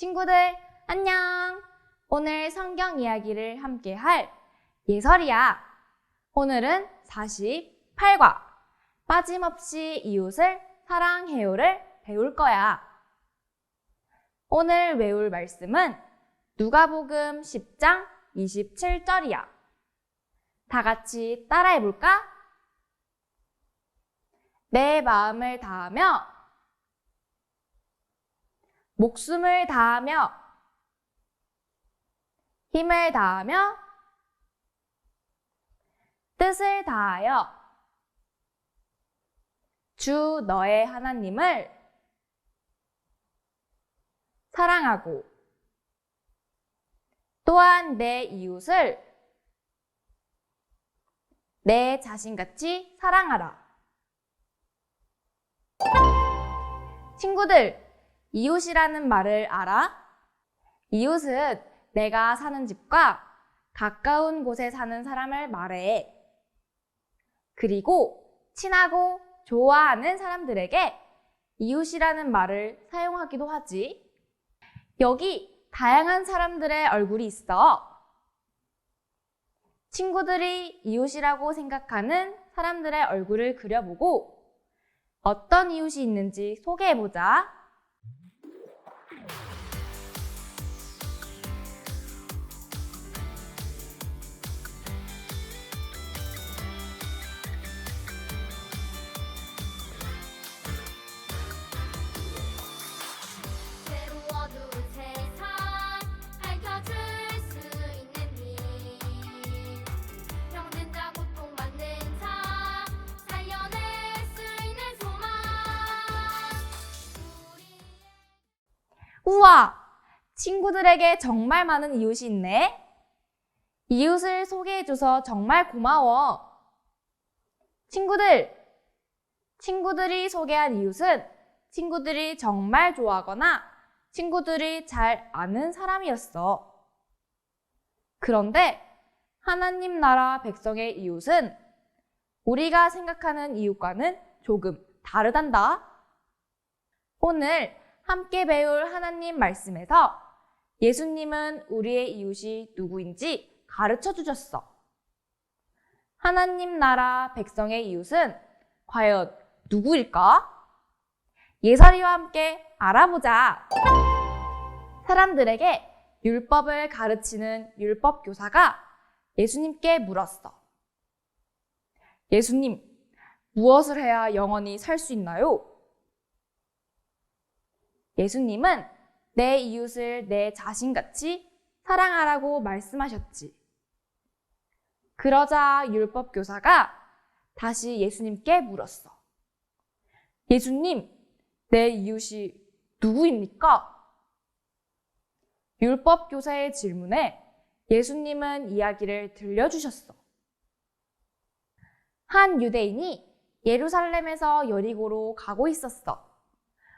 친구들, 안녕! 오늘 성경 이야기를 함께 할 예설이야. 오늘은 48과 빠짐없이 이웃을 사랑해요를 배울 거야. 오늘 외울 말씀은 누가복음 10장 27절이야. 다 같이 따라해 볼까? 내 마음을 다하며 목숨을 다하며 힘을 다하며 뜻을 다하여 주 너의 하나님을 사랑하고 또한 내 이웃을 내 자신같이 사랑하라. 친구들, 이웃이라는 말을 알아? 이웃은 내가 사는 집과 가까운 곳에 사는 사람을 말해. 그리고 친하고 좋아하는 사람들에게 이웃이라는 말을 사용하기도 하지. 여기 다양한 사람들의 얼굴이 있어. 친구들이 이웃이라고 생각하는 사람들의 얼굴을 그려보고 어떤 이웃이 있는지 소개해보자. 우와! 친구들에게 정말 많은 이웃이 있네. 이웃을 소개해줘서 정말 고마워. 친구들! 친구들이 소개한 이웃은 친구들이 정말 좋아하거나 친구들이 잘 아는 사람이었어. 그런데 하나님 나라 백성의 이웃은 우리가 생각하는 이웃과는 조금 다르단다. 오늘 함께 배울 하나님 말씀에서 예수님은 우리의 이웃이 누구인지 가르쳐 주셨어. 하나님 나라 백성의 이웃은 과연 누구일까? 예설이와 함께 알아보자. 사람들에게 율법을 가르치는 율법 교사가 예수님께 물었어. 예수님, 무엇을 해야 영원히 살 수 있나요? 예수님은 내 이웃을 내 자신같이 사랑하라고 말씀하셨지. 그러자 율법 교사가 다시 예수님께 물었어. 예수님, 내 이웃이 누구입니까? 율법 교사의 질문에 예수님은 이야기를 들려주셨어. 한 유대인이 예루살렘에서 여리고로 가고 있었어.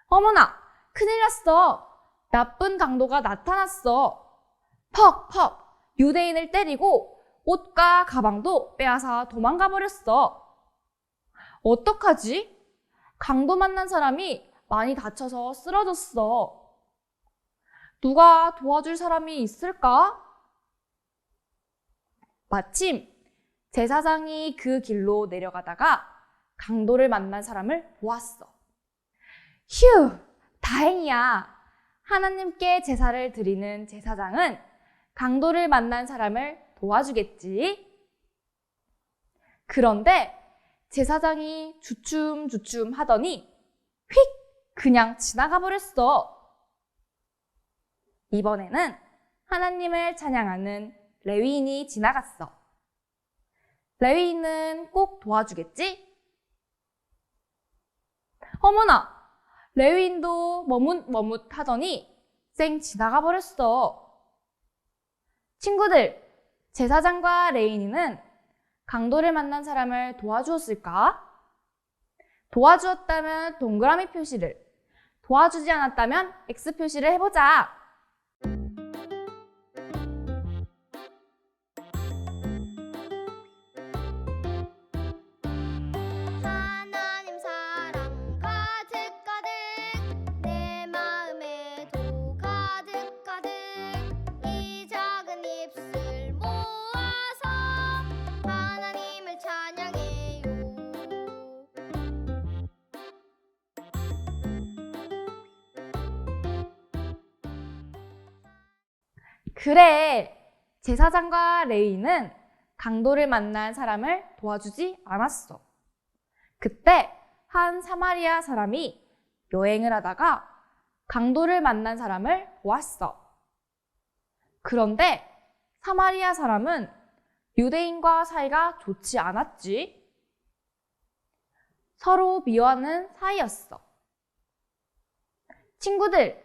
어머나, 큰일 났어. 나쁜 강도가 나타났어. 퍽 퍽 유대인을 때리고 옷과 가방도 빼앗아 도망가 버렸어. 어떡하지? 강도 만난 사람이 많이 다쳐서 쓰러졌어. 누가 도와줄 사람이 있을까? 마침 제사장이 그 길로 내려가다가 강도를 만난 사람을 보았어. 휴, 다행이야. 하나님께 제사를 드리는 제사장은 강도를 만난 사람을 도와주겠지. 그런데 제사장이 주춤주춤 하더니 휙 그냥 지나가 버렸어. 이번에는 하나님을 찬양하는 레위인이 지나갔어. 레위인은 꼭 도와주겠지? 어머나! 레위인도 머뭇머뭇 하더니 쌩 지나가 버렸어. 친구들, 제사장과 레위인은 강도를 만난 사람을 도와주었을까? 도와주었다면 동그라미 표시를, 도와주지 않았다면 X 표시를 해보자. 그래. 제사장과 레위는 강도를 만난 사람을 도와주지 않았어. 그때 한 사마리아 사람이 여행을 하다가 강도를 만난 사람을 보았어. 그런데 사마리아 사람은 유대인과 사이가 좋지 않았지. 서로 미워하는 사이였어. 친구들,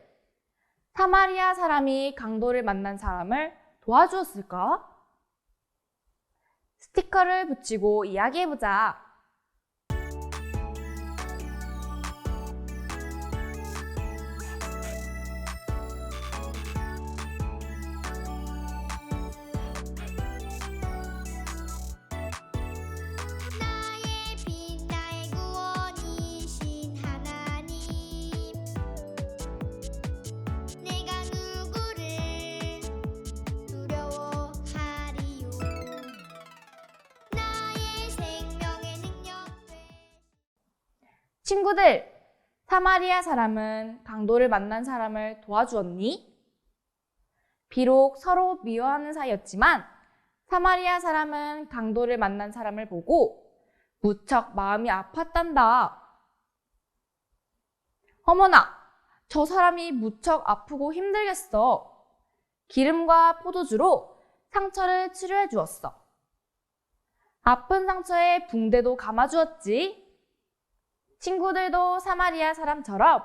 사마리아 사람이 강도를 만난 사람을 도와주었을까? 스티커를 붙이고 이야기해보자. 친구들, 사마리아 사람은 강도를 만난 사람을 도와주었니? 비록 서로 미워하는 사이였지만 사마리아 사람은 강도를 만난 사람을 보고 무척 마음이 아팠단다. 어머나, 저 사람이 무척 아프고 힘들겠어. 기름과 포도주로 상처를 치료해 주었어. 아픈 상처에 붕대도 감아 주었지. 친구들도 사마리아 사람처럼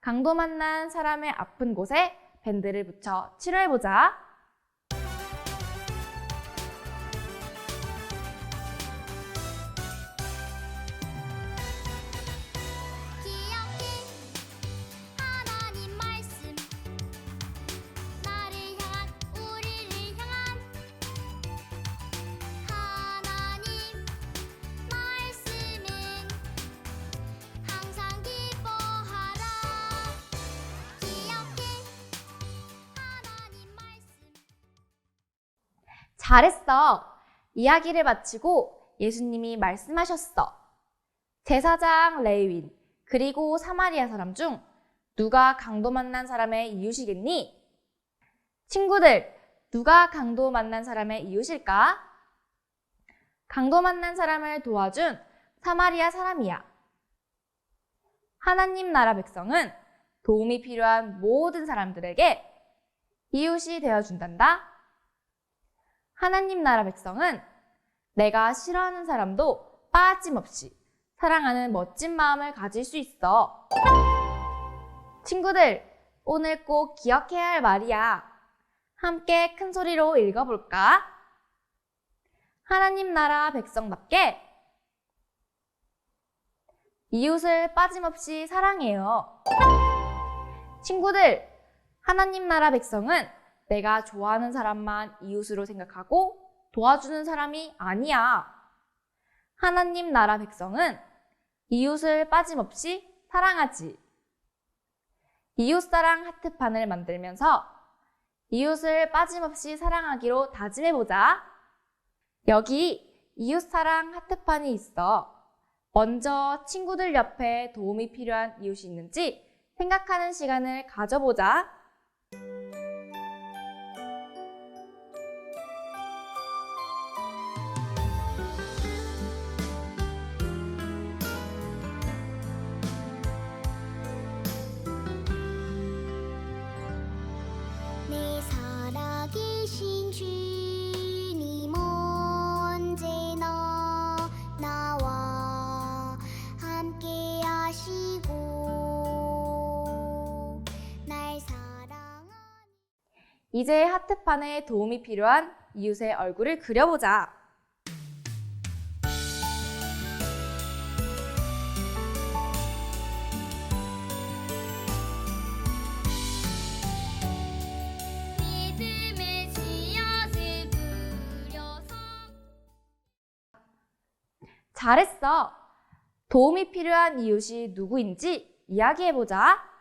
강도 만난 사람의 아픈 곳에 밴드를 붙여 치료해보자. 잘했어. 이야기를 마치고 예수님이 말씀하셨어. 제사장 레위인, 그리고 사마리아 사람 중 누가 강도 만난 사람의 이웃이겠니? 친구들, 누가 강도 만난 사람의 이웃일까? 강도 만난 사람을 도와준 사마리아 사람이야. 하나님 나라 백성은 도움이 필요한 모든 사람들에게 이웃이 되어준단다. 하나님 나라 백성은 내가 싫어하는 사람도 빠짐없이 사랑하는 멋진 마음을 가질 수 있어. 친구들, 오늘 꼭 기억해야 할 말이야. 함께 큰 소리로 읽어볼까? 하나님 나라 백성답게 이웃을 빠짐없이 사랑해요. 친구들, 하나님 나라 백성은 내가 좋아하는 사람만 이웃으로 생각하고 도와주는 사람이 아니야. 하나님 나라 백성은 이웃을 빠짐없이 사랑하지. 이웃사랑 하트판을 만들면서 이웃을 빠짐없이 사랑하기로 다짐해보자. 여기 이웃사랑 하트판이 있어. 먼저 친구들 옆에 도움이 필요한 이웃이 있는지 생각하는 시간을 가져보자. 이제 하트판에 도움이 필요한 이웃의 얼굴을 그려보자. 잘했어. 도움이 필요한 이웃이 누구인지 이야기해보자.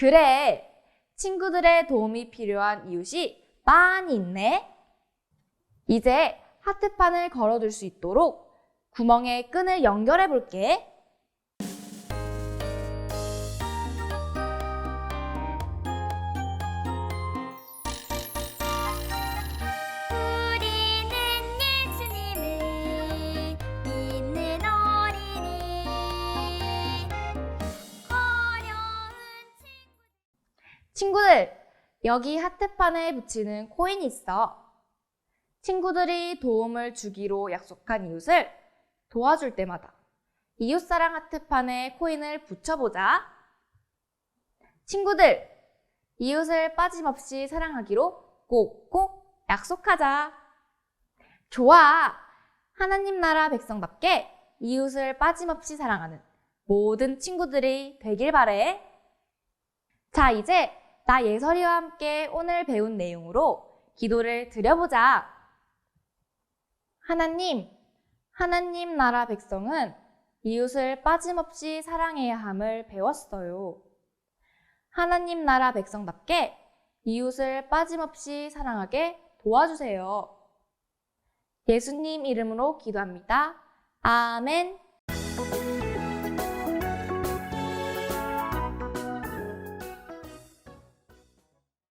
그래. 친구들의 도움이 필요한 이웃이 많이 있네. 이제 하트판을 걸어둘 수 있도록 구멍에 끈을 연결해 볼게. 친구들, 여기 하트판에 붙이는 코인이 있어. 친구들이 도움을 주기로 약속한 이웃을 도와줄 때마다 이웃사랑 하트판에 코인을 붙여보자. 친구들, 이웃을 빠짐없이 사랑하기로 꼭꼭 약속하자. 좋아. 하나님 나라 백성답게 이웃을 빠짐없이 사랑하는 모든 친구들이 되길 바래. 자, 이제 나 예설이와 함께 오늘 배운 내용으로 기도를 드려보자. 하나님, 하나님 나라 백성은 이웃을 빠짐없이 사랑해야 함을 배웠어요. 하나님 나라 백성답게 이웃을 빠짐없이 사랑하게 도와주세요. 예수님 이름으로 기도합니다. 아멘.